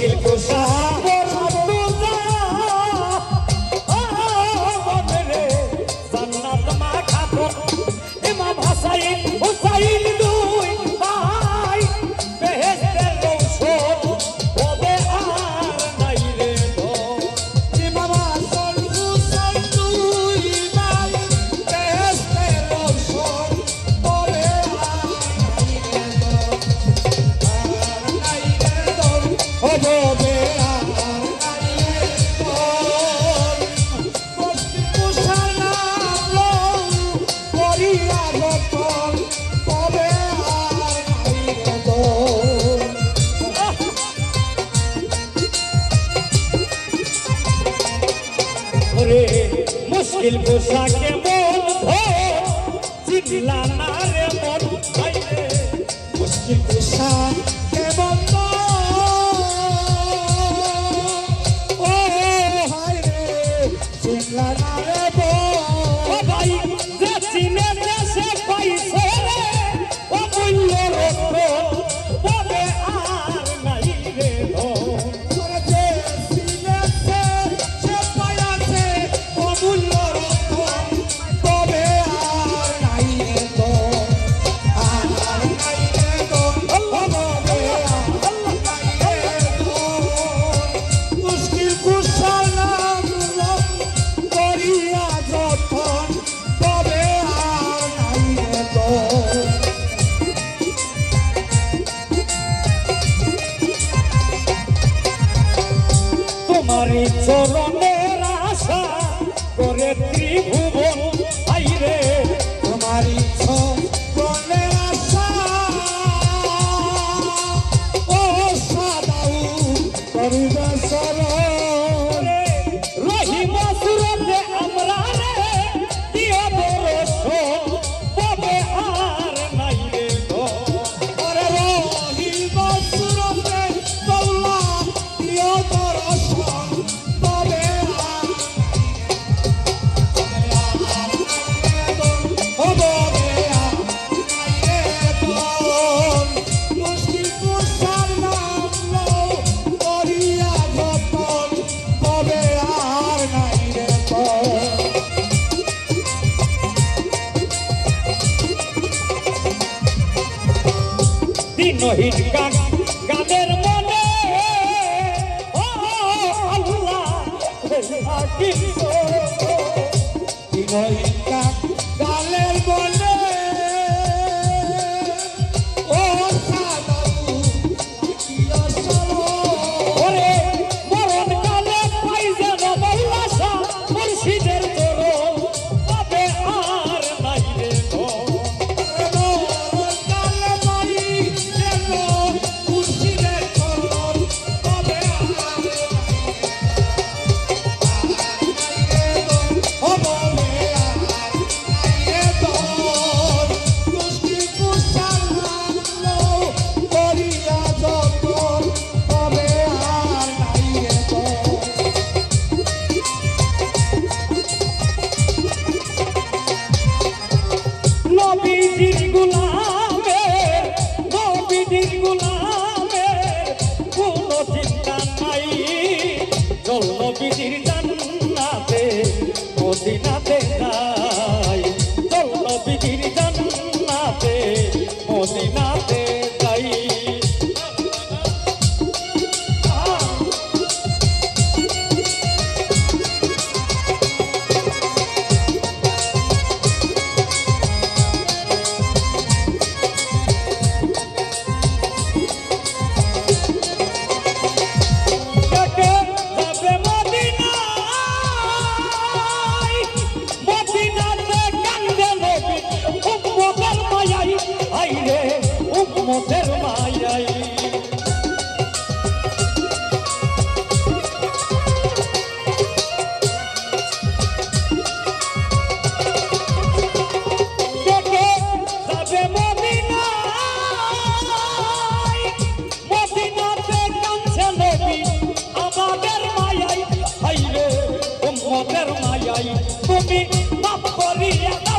मुश्किल को सहा রে মুশকিল পোশাকে মন চিল্লা না রে মন মুশকিল পোশাক তোমারই ছোড়া দিনহীন গান গানের মনে। আল্লাহ দিনহীন যায় চল নবীজির জান্নাতে মদিনা রে উম্মতের মায়াই Come on, come on, come on, come on, come on,